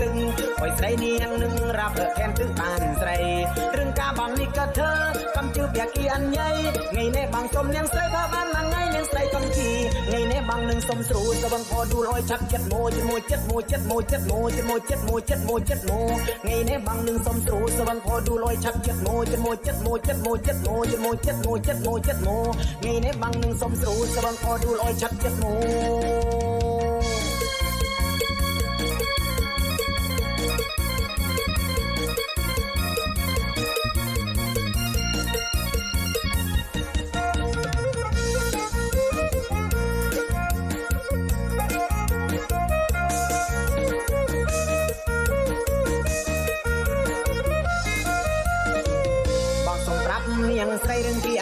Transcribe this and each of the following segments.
ទឹងអុយស្រីនាងនឹងរាប់ប្រខែនទឹបានស្រីរឿងការបងនេះក៏ធ្វើកំជឿពាក់គីអញ្ញៃថ្ងៃនេះបងសុំនាងស្រីក៏បានមួយថ្ងៃនាងស្រីកំជីថ្ងៃនេះបងនឹងសុំស្រួលក៏បងផដួលអុយឆាប់ចិត្តមួយជាមួយចិត្តមួយចិត្តមួយចិត្តមួយជាមួយចិត្តមួយចិត្តមួយចិត្តមួយថ្ងៃនេះបងនឹងសុំស្រួលក៏បងផដួលអុយឆាប់ចិត្តមួយជាមួយចិត្តមួយចិត្តមួយចិត្តមួយជាមួយចិត្តមួយចិត្តមួយចិត្តមួយថ្ងៃនេះបងនឹងសុំស្រួលក៏បងផដួលអុយឆាប់ចិត្តមួយ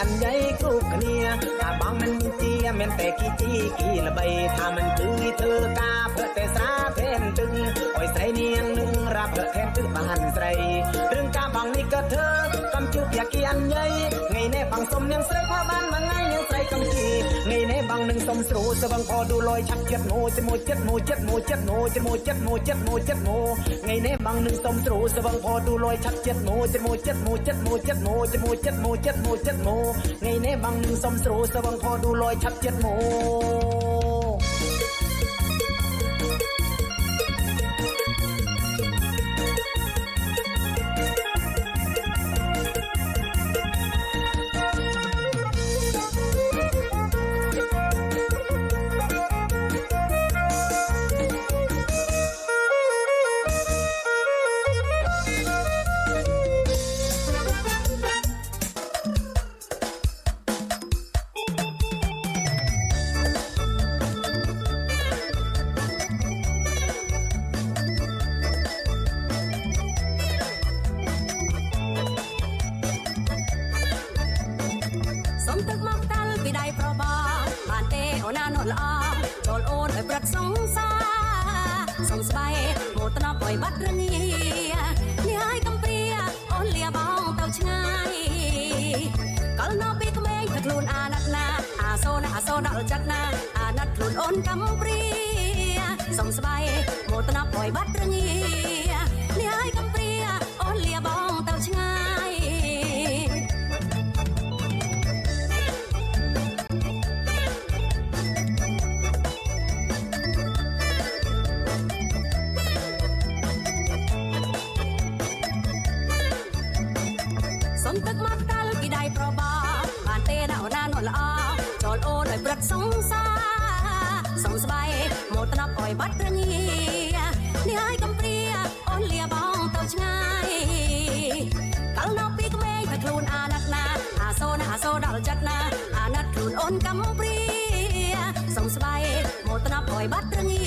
ันใหญ่กรุกเนียถ้าบางมันเจียแม่นแต่กี่จีกี่ละใบถ้ามันตื้อเธอกาเพื่อแต่สาเพนตึงโอ้ยใส่เนียงนึงรับเพื่อแทนตึ้บ้านใส่เรื่องกาบางนี่ก็เธอ ក់គីអញ្ញៃថ្ងៃនេះបងសុំនាងស្រីផបានមួយថ្ងៃនាងស្រីកំជីថ្ងៃនេះបងនឹងសុំស្រួលស្វឹងផឌូលយឆាប់ចិត្តមួយជាមួយចិត្តមួយចិត្តមួយចិត្តមួយជាមួយចិត្តមួយចិត្តមួយចិត្តមួយថ្ងៃនេះបងនឹងសុំស្រួលស្វឹងផឌូលយឆាប់ចិត្តមួយជាមួយចិត្តមួយចិត្តមួយចិត្តមួយជាមួយចិត្តមួយចិត្តមួយចិត្តមួយថ្ងៃនេះបងនឹងសុំស្រួលស្វឹងផឌូលយឆាប់ចិត្តមួ ដល់ចិត្តណាអាណិតខ្លួនអូនកំព្រាសុំស្បែកមកត្នប់ឲ្យបាត់រងា ខ្លួនអាណិតណាអាសូនអាសូដល់ចិត្តណាអាណិតខ្លួនអូនកំព្រាសុំស្បែកមកត្នប់ឲ្យបាត់រងា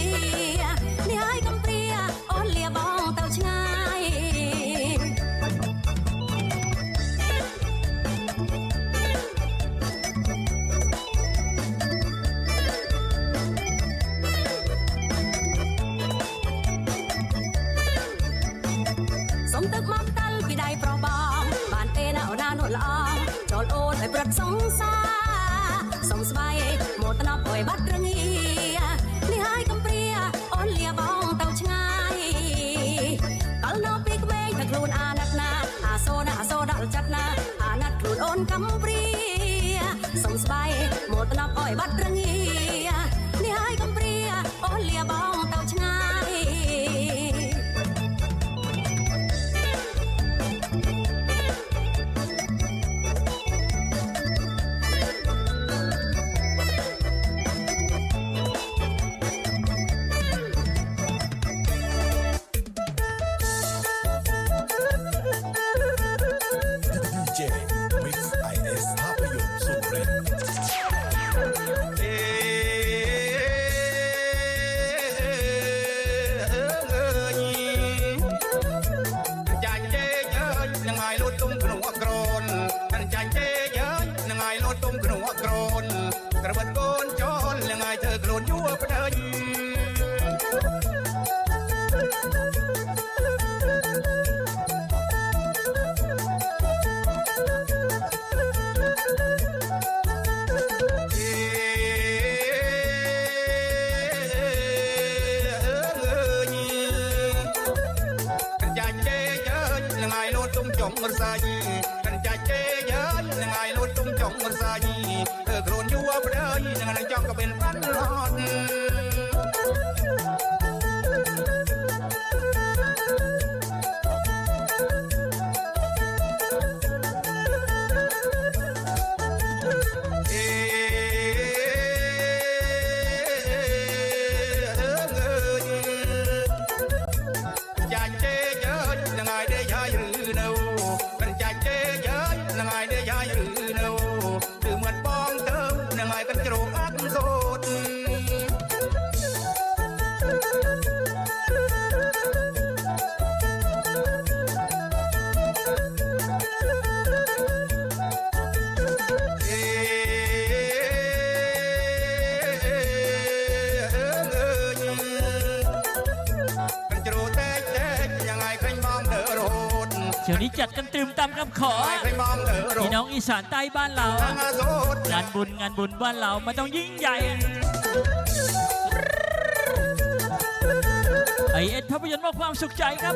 จัดนาอานัดถูดโอนกำป លូតទុំក្នុងអក្រនមិនចាញ់ជេ jumping run the lawn. ตรึมตามคำขอใครมองเธอโรพี่ดน้องอีสานใต้บ้านเราทางอาโซดงานบุญงานบุญบ้านเรามันต้องยิ่งใหญ่ ไอเอ็ดภาพยนตร์มอบความสุขใจครับ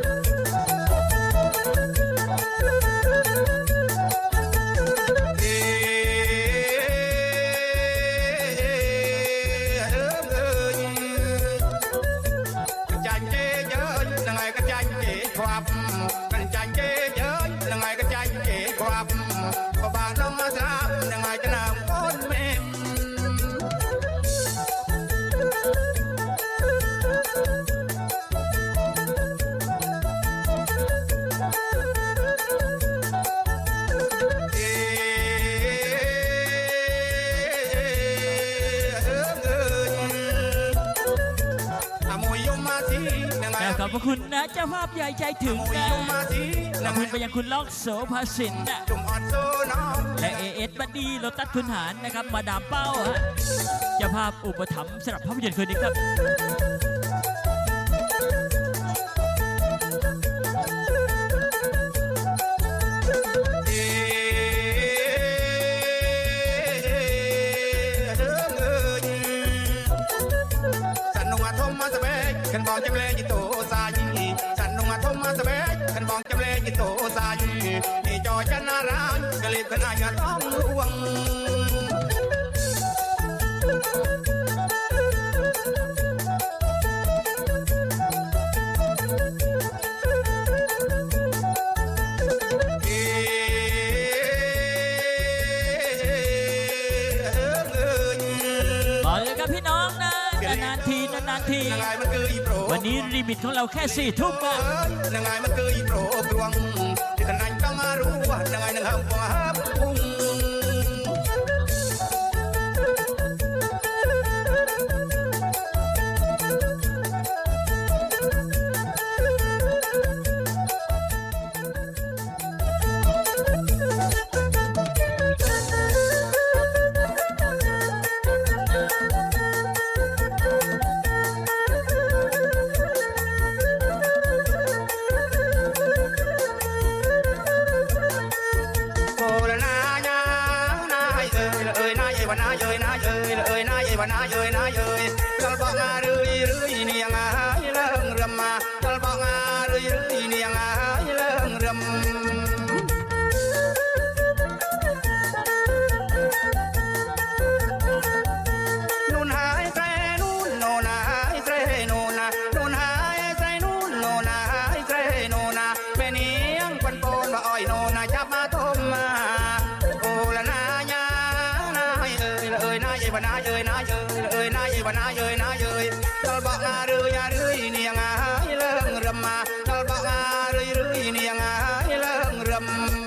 ขอบพระคุณนะเจ้าภาพใหญ่ใจถึงนะยมมาทีขอบคุณไปยังคุณล็อกโสภาสินนะและเอเอสบัดดี้โรตัสคุณหารนะครับ มาดามเป้าฮะเจ้าภาพอุปถัมภ์สำหรับภาพยนตร์คืนนี้ครับเอ่อสันนุงอาทมมาสเปกขันบองจำเลยจิโตส จำเลยจิโตสายนี่จอจันนารายกะลีบขนายต้องร่วง เอ่อ บอกเลยครับพี่น้ องนะนานๆทีนานๆทียังไงมันคืออีโปรวันนี้ลิมิตของเราแค่สี่ทุ่มอะเอ้ยยังไงมันคืออีโปรดวงที่กันนั้นต้องรู้ว่ายังไงนึงห้ามฟังห้ามพุ่ง ยนายเอ้ยวนายเอ้ยนายเอ้ยเอ้ยนายเอ้ยวนายเอ้ยนายเอ้ยตลบอกอาเรือยาเรือยเนียงอายเลิ่งรำมาตลบอกอาเรือยเรือยเนียงอายเลิ่งรำ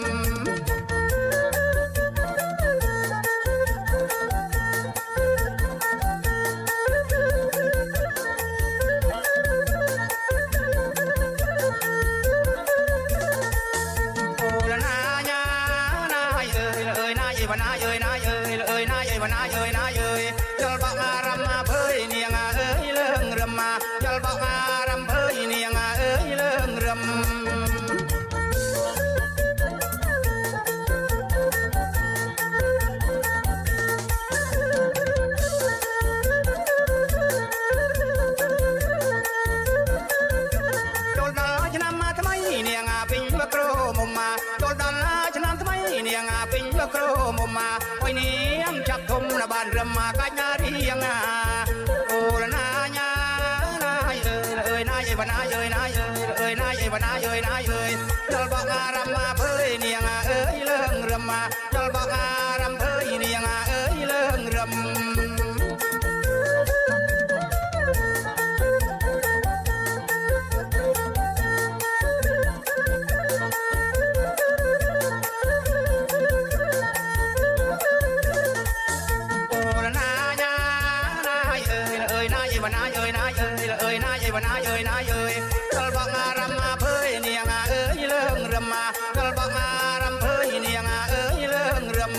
เอ้ยนายเอ้ยนายเอ้ยนาเอ้ยเอ้ยนายเอ้ยบนายเอ้ยนายเอ้ยกลบอกอารำมาเพ้ยเนียงอะเอ้ยเลิงเริ่มมากลบอกอารำเพ้ยเนียงอะเอ้ยเลิงเริ่ม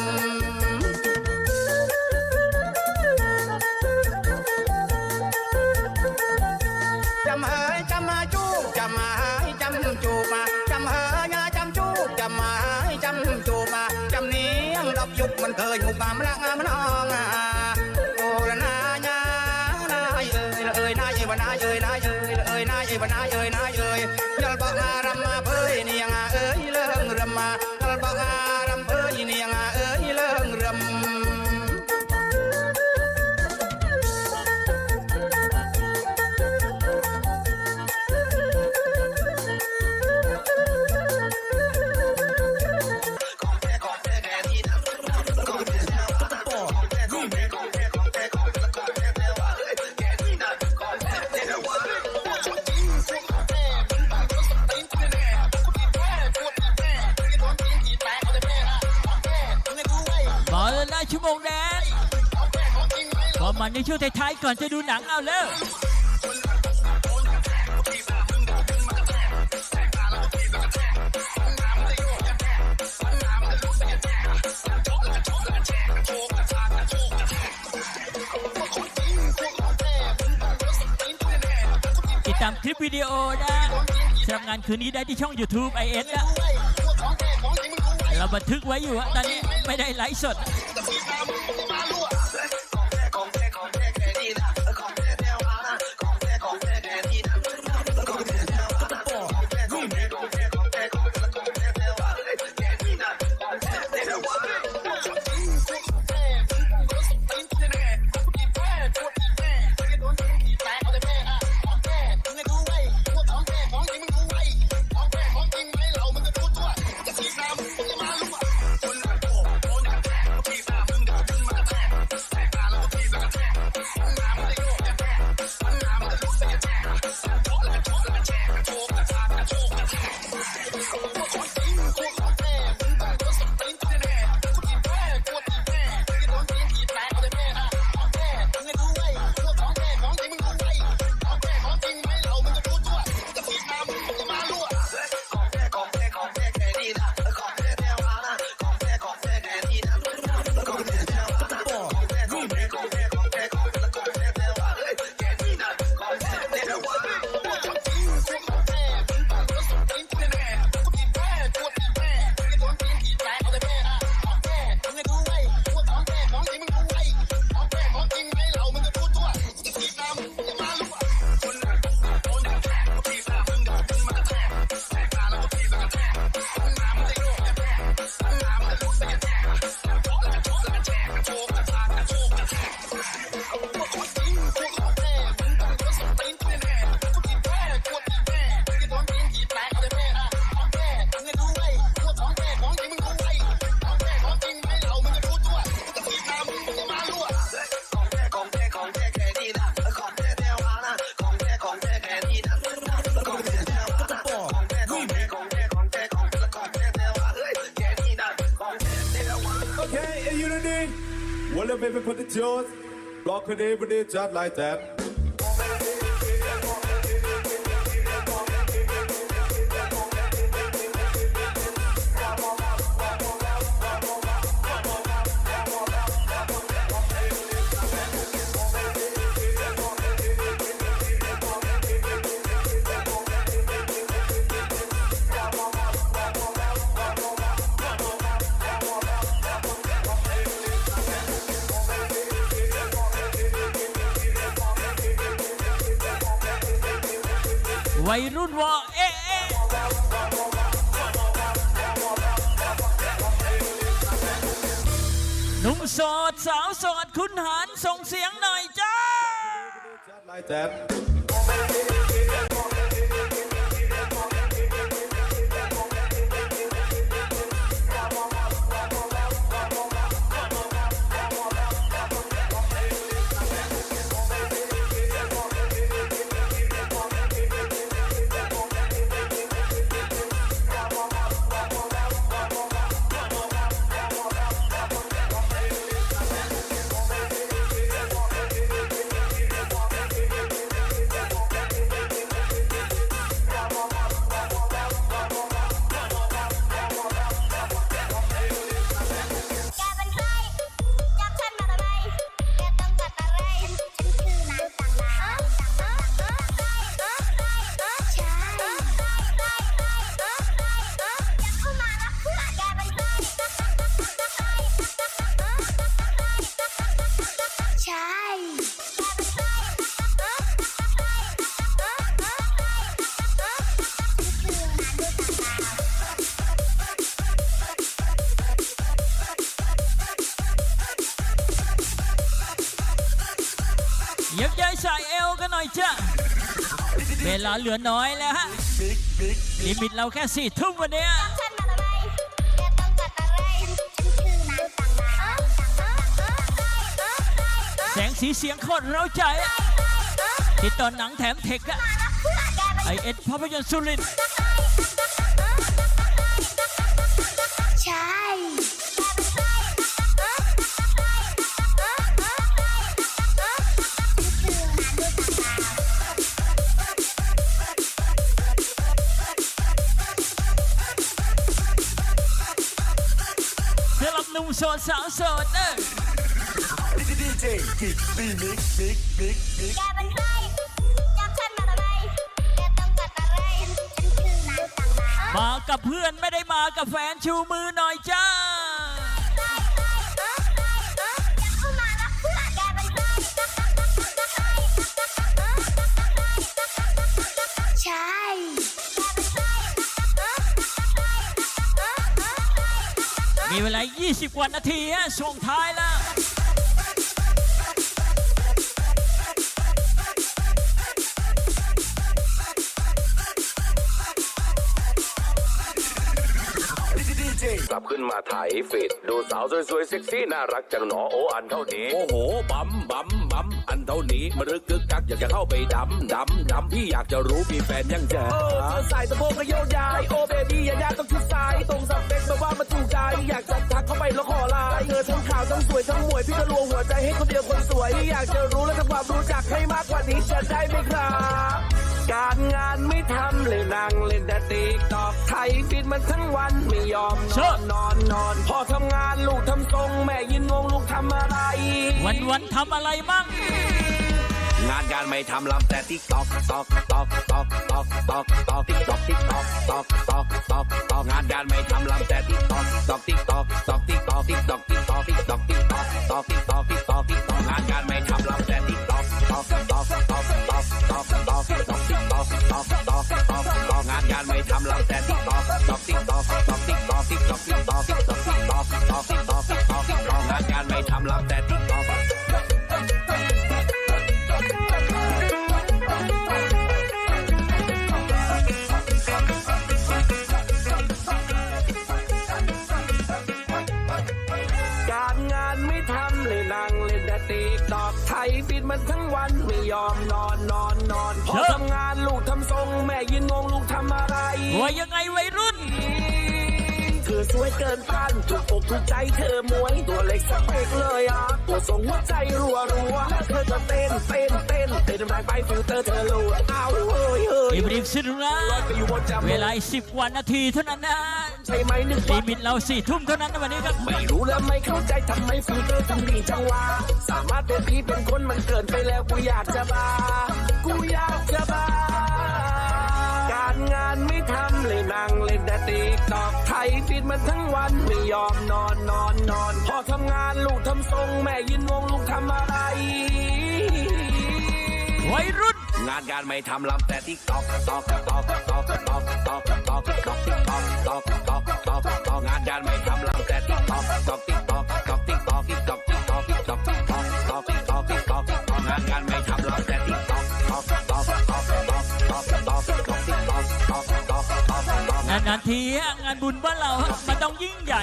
จำเฮยจำมาจูบจำมาเฮยจำจูบมาจำเฮยยาจำจูบจำมาเฮยจำจูบมาจำเนียงดอกยุกมันเคยหุบงามละงามน้องอะ ก่อนจะดูหนังเอาแล้วติดตามคลิปวิดีโอนะสำหรับงานคืนนี้ได้ที่ช่อง YouTube IS นะเราบันทึกไว้อยู่อะตอนนี้ไม่ได้ไลฟ์สด it's yours. Rockin' every day just like that. วัยรุ่นวอเอ๊ะเอ๊ะโสดสาวโสดคุณหารส่งเสียงหน่อยจ้า น่อยจ้าเวลาเหลือน้อยแล้วฮะลิมิตเราแค่สี่ทุ่มวันนี้แสงสีเสียงโคตรเร้าใจ ที่ตอนหนังแถมเทคอะไอเอ็ดภาพยนตร์สุรินทร์ โสดสาวโสดเออแกเป็นใครจับฉันมาทำไมแกต้องการอะไรฉันคือนางต่างดาวมากับเพื่อนไม่ได้มากับแฟนชูมือหน่อยจ้า มีเวลา 20 กว่านาทีฮะส่งท้ายแล้วกลับขึ้นมาถ่ายฟีดดูสาวสวยๆเซ็กซี่น่ารักจังหนอโออันเท่านี้ โอ้โหบัมบัมบัมอัน เท่านี้มันรึกกึกกักอยากจะเข้าไปดำดำดำพี่อยากจะรู้มีแฟนยังจ้าเธอใส่สะโพกกระโยกย้ายโอเบบี้ยายาต้องชุดซ้ายตรงสเปคแบบว่ามาถูกใจอยากจะทักเข้าไปแล้วขอลายเธอทั้งขาวทั้งสวยทั้งหมวยพี่จะรวหัวใจให้คนเดียวคนสวยอยากจะรู้และทำความรู้จักให้มากกว่านี้จะได้ไหมครับ การงานไม่ทำเลยนั่งเล่นแต่ติ๊กตอกไทยฟิตมันทั้งวันไม่ยอมนเชิอญนนอนนอนพอทำงานลูกทำทรงแม่ยินงงลูกทำอะไร วันวันๆทำอะไรมั่งงานการไม่ทำลำแต่ติ๊กตอกตอกตอกตอกตอกตอกตอกติ๊กตอกติ๊กตอกตอกตอกตอกตอกงานการไม่ทำลำแต่ติ๊กตอกตอกติ๊กตอกตอกติ๊กตอกติ๊กตอกติ๊กตอกติ๊กตอกติ๊กตอกตอกติ๊กตอกติ๊กตอก gloves at the office. ยฟิตมันทั้งวันไม่ยอมนอนนอนนอนพอเชิญทำงานลูกทำทรง แม่ยินงงลูกทำอะไรว่ายังไงวัยรุ่นเธอสวยเกินต้านถูกอกถูกใจเธอมวยตัวเล็กสเปกเลยอะตัวทรงหัวใจรัวรัวเธอจะเต้นเต้นเต้นเต้นแรงไปฟิลเตอร์เธอลูดเอาเฮ้ยเฮ้ยอีบริมสิรุนะไปอยู่บนจมูกเวลาอีกสิบกว่านาทีเท่านั้นนะ ใช่ไหมนึกลิว่ามิตเราสี่ทุ่มเท่านั้นนะวันนี้ครับ ไม่รู้และไม่เข้าใจทำไมฟิลเตอร์ทำดีจังวะสามารถเป็นพี่เป็นคนมันเกินไปแล้วกูอยากจะบ้ากูอยากจะบ้าการงานไม่ทำเลยนั่งเล่นแต่ติ๊กตอกไทยฟิตมันทั้งวันไม่ยอมนอนนอนนอนพอทำงานลูกทำทรงแม่ยินงงลูกทำอะไรวัยรุ่นงานการไม่ทำลำแต่ติ๊กตอกตอกตอกตอกตอกตอกตอกตอกติ๊กตอก อกตอกงานจานไม่ทำลำแต่ตอกตอกตอกติ๊กตอกตอกติ๊กตอกติ๊กตอกติ๊กตอกติ๊กตอกติ๊กตอกตอกติ๊กตอกติ๊กตอกตอกงานจานไม่ทำลำแต่ติ๊กตอกตอกตอกตอกตอกตอกตอกตอกติ๊กตอกตอกตอกตอกงานงานทีงานบุญบ้านเรามันต้องยิ่งใหญ่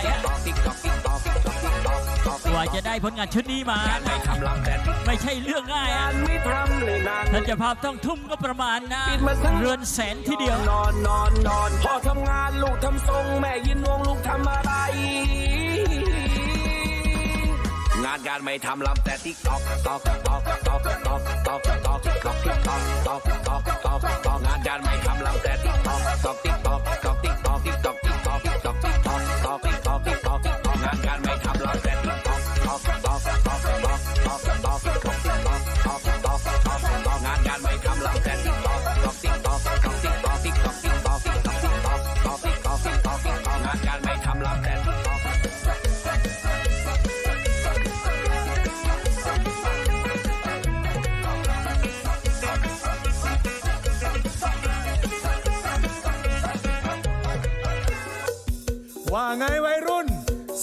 ว่าจะได้ผลงานชุดนี้มา ไม่ทำลำแต่ติ๊กไม่ใช่เรื่องง่ายงาฮะนไม่ทำเลยนานท่านเจะภาพต้องทุ่มก็ประมาณนะปิดมาทั้งเรือนแสนทีเดียว นอนนอนนอนพ่อทำงานลูกทำทรงแม่ยินวงลูกทำอะไร งานการไม่ทำลำแต่ติ๊กตอกตอกตอกตอกตอกตอกตอกตอกติ๊กตอกตอกตอกตอกตอกงานการไม่ทำลำแต่ติ๊กตอกตอกติ๊กตอกตอก ว่าไงวัยรุ่น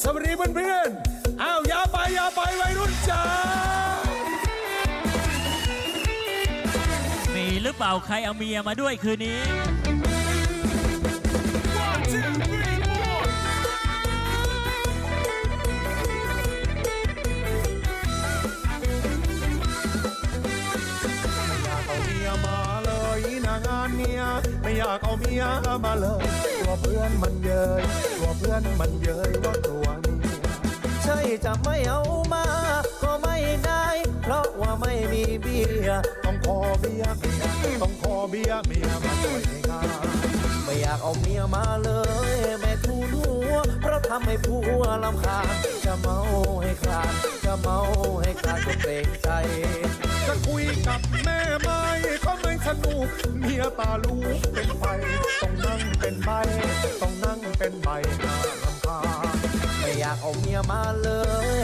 สวัสดีเพื่อนๆ อ้าวอย่าไปอย่าไปวัยรุ่นจ้า มีหรือเปล่าใครเอาเมียมาด้วยคืนนี้เอาเมียมาเลยนะ งานเนี้ยไม่อยากเอาเมียมาเลยตัวเพื่อนมันเย้ยตัวเพื่อนมันเย้ยว่าตัวเมียใช่จะไม่เอามา ก็ไม่ได้ เพราะว่าไม่มีเบียต้องขอเบียเมียต้องขอเบียเมียมาช่วยงานไม่อยากเอาเมียมาเลย ทำให้ผัวลำคาญจะเมาให้คลาดจะเมาให้คลาดก็เกรงใจ จะคุยกับแม่ไม่ก็ไม่สนุกเมียตาลูกเป็นไฟต้องนั่งเป็นใบต้องนั่งเป็นใบน่าลำคาญไม่อยากเอาเมียมาเล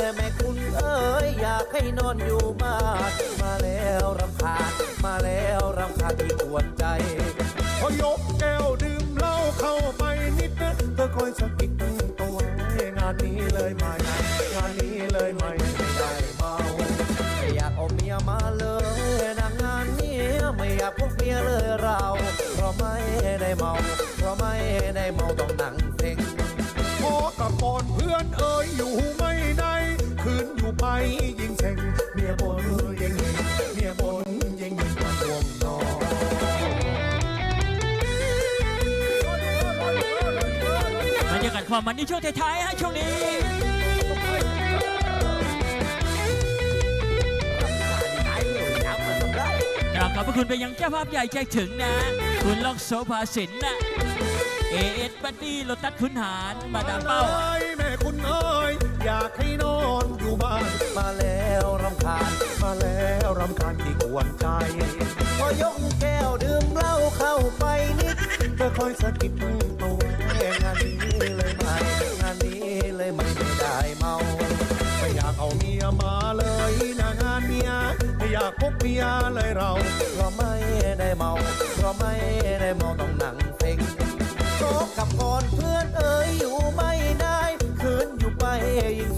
ย แม่คุณเอ้ยอยากให้นอนอยู่บ้านมาแล้วรำคาญมาแล้วรำคาญที่กวนใจพอยกแก้วดื่มเหล้าเข้าไปนิดนะเธอคอยสะกิดตัวให้งานนี้เลยไหมงานนี้เลยไหมไม่ได้เมาไม่อยากเอาเมียมาเลยนางงานนี้ไม่อยากพกเมียเลยเรา เพราะไม่ได้เมา เพราะไม่ได้เมาต้องนั่งเซ็งพอกับก่อนเพื่อนเอ่ยอยู่ไม่ได้ คืนอยู่ไปยิ่งเซ็งเมียบน ความมันในช่วงท้ายๆฮะช่วงนี้กราบขอบพระคุณไปยังเจ้าภาพใหญ่ใจถึงนะ คุณล็อกโซภาสินนะเอเอสบัตตี้รถตัดคุณหารมาดามเป้าเอ้ยแม่คุณเอ้ยอยากให้นอนอยู่บ้านมาแล้วรำคาญมาแล้วรำคาญที่กวนใจ พอยกแก้วดื่มเหล้าเข้าไปนิดเธอคอยสะกิดตัวงานนี้ เลยไหมงานนี้เลยไม่ได้เมา ไม่อยากเอาเมียมาเลยนะงานเมียไม่อยากพบเมียเลยเราเพราะไม่ได้เมาเพราะไม่ได้เมาต้องหนังเซ็งโชกกับก่อนเพื่อนเอ๋ยอยู่ไม่ได้คืนอยู่ไปยิ่ง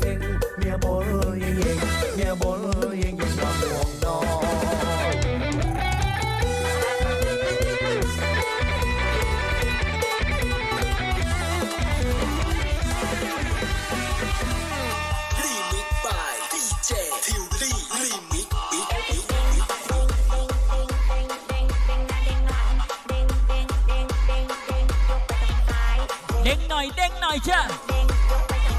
Ayken.